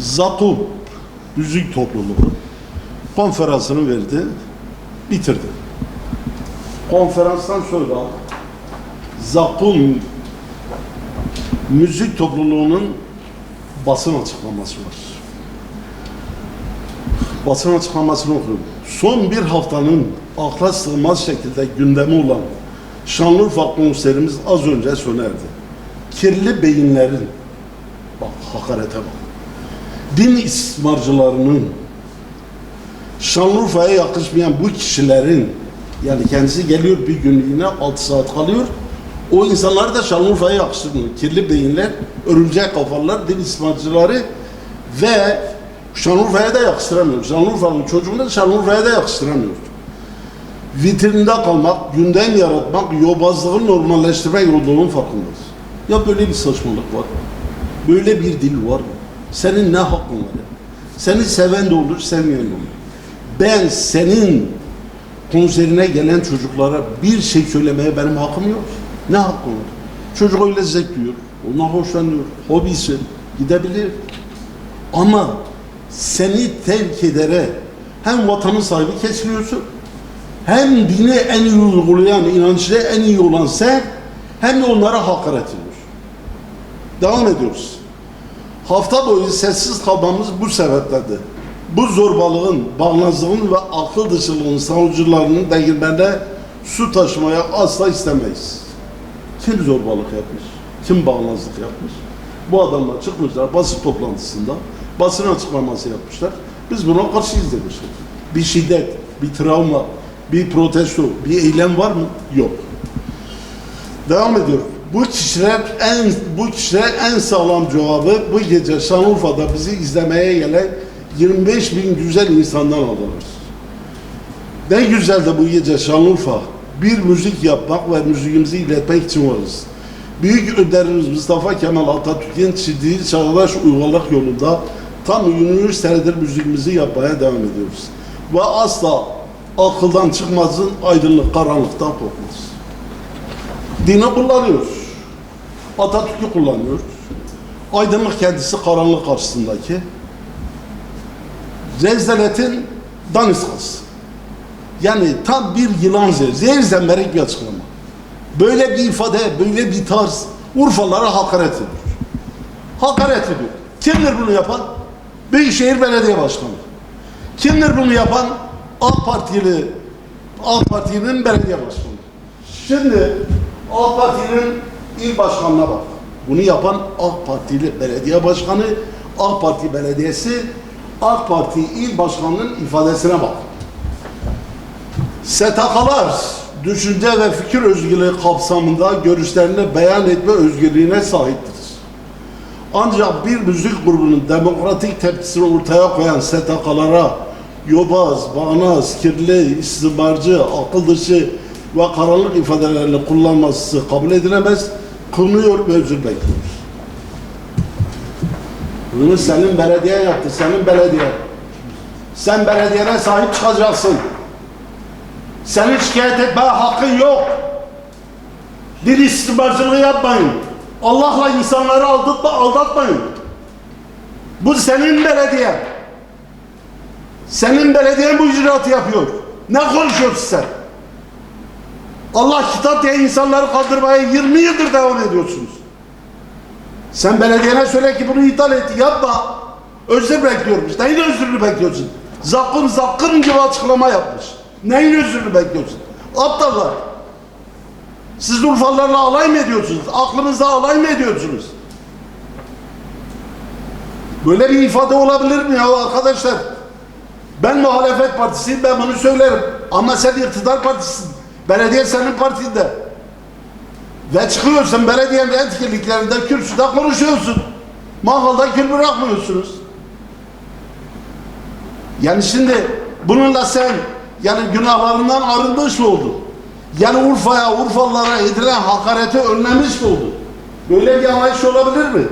Zakup Müzik Topluluğu konferansını verdi, bitirdi. Konferanstan sonra Zakum Müzik Topluluğu'nun basın açıklaması var. Basın açıklamasını okuyorum. Son bir haftanın akla sığmaz şekilde gündemi olan Şanlıurfa konserimiz az önce sona erdi. Kirli beyinlerin, bak hakarete bak, din istismarcılarının, Şanlıurfa'ya yakışmayan bu kişilerin, yani kendisi geliyor bir günlüğüne 6 saat kalıyor, o insanlar da Şanlıurfa'ya yakıştırmıyor. Kirli beyinler, örümcek kafalılar, din istismarcıları ve Şanlıurfa'ya da yakıştıramıyor. Şanlıurfa'nın çocuğunu da Şanlıurfa'ya da yakıştıramıyor. Vitrinde kalmak, gündem yaratmak, yobazlığı normalleştirmek olduğunun farkındayız. Ya böyle bir saçmalık var. Böyle bir dil var mı? Senin ne hakkın var? Seni seven de olur, sevmeyen de olur. Ben senin konserine gelen çocuklara bir şey söylemeye benim hakkım yok. Ne hakkım var? Çocuk öyle zevk duyuyor, ondan hoşlanıyor, hobisi, gidebilir. Ama seni terk edere hem vatanın sahibi kesiliyorsun, hem dini en iyi uygulayan, inançlı en iyi olan sen, hem de onlara hakaret ediyor. Devam ediyoruz. Hafta boyu sessiz kalmamız bu sebeplendi. Bu zorbalığın, bağnazlığın ve akıl dışılığın savunucularının değirmene su taşımaya asla istemeyiz. Kim zorbalık yapmış? Kim bağnazlık yapmış? Bu adamlar çıkmışlar basın toplantısında basın açıklaması yapmışlar. Biz buna karşıyız demişler. Bir şiddet, bir travma, bir protesto, bir eylem var mı? Yok. Devam ediyorum. Bu kişiler en bu kişiler en sağlam cevabı bu gece Şanlıurfa'da bizi izlemeye gelen 25 bin güzel insandan alırız. Ne güzel de bu gece Şanlıurfa bir müzik yapmak ve müziğimizi iletmek için varız. Büyük önderimiz Mustafa Kemal Atatürk'ün çizdiği çağdaş uygarlık yolunda tam üniversitedir müziğimizi yapmaya devam ediyoruz. Ve asla akıldan çıkmazın aydınlık karanlıktan korkmaz. Dini kullanıyoruz. Atatürk'ü kullanıyoruz. Aydınlık kendisi karanlık karşısındaki. Rezaletin daniskası. Yani tam bir yılan zehir, zehir zemberek bir açıklama. Böyle bir ifade, böyle bir tarz Urfalara hakaret ediyor. Hakaret ediyor. Kimdir bunu yapan? Büyükşehir Belediye Başkanı. Kimdir bunu yapan? AK Partili, AK Parti'nin belediye başkanı. Şimdi AK Parti'nin il başkanına bak. Bunu yapan AK Partili belediye başkanı, AK Parti belediyesi, AK Parti il başkanının ifadesine bak. STK'lar düşünce ve fikir özgürlüğü kapsamında görüşlerini beyan etme özgürlüğüne sahiptir. Ancak bir müzik grubunun demokratik tepkisini ortaya koyan STK'lara yobaz, bağnaz, kirli, istismarcı, akıl dışı ve karanlık ifadelerini kullanması kabul edilemez, kınıyor ve özür bekliyoruz. Bunu senin belediye yaptı, senin belediye. Sen belediyene sahip çıkacaksın. Senin şikayet etmeye hakkın yok. Bir istismarcılığı yapmayın. Allah'la insanları aldatma, aldatmayın. Bu senin belediyen. Senin belediyen bu icraatı yapıyor. Ne konuşuyorsun sen? Allah kitap diye insanları kaldırmaya 20 yıldır devam ediyorsunuz. Sen belediyene söyle ki bunu iptal et. Yapma. Özür bekliyormuş. Neyin özrünü bekliyorsun? Zakkın zakkın gibi açıklama yapmış. Neyin özrünü bekliyorsun? Aptallar. Siz Urfalılarla alay mı ediyorsunuz? Aklınızda alay mı ediyorsunuz? Böyle bir ifade olabilir mi ya arkadaşlar? Ben muhalefet partisiyim ben bunu söylerim. Ama sen iktidar partisisin. Belediye senin partinde. Ve çıkıyorsun belediyenin etkinliklerinde kürsüde konuşuyorsun. Mangalda kül bırakmıyorsunuz. Yani şimdi bununla sen yani günahlarından arınmış mı oldun? Yani Urfa'ya, Urfalılara edilen hakareti önlemiş mi oldun? Böyle bir anlayış olabilir mi?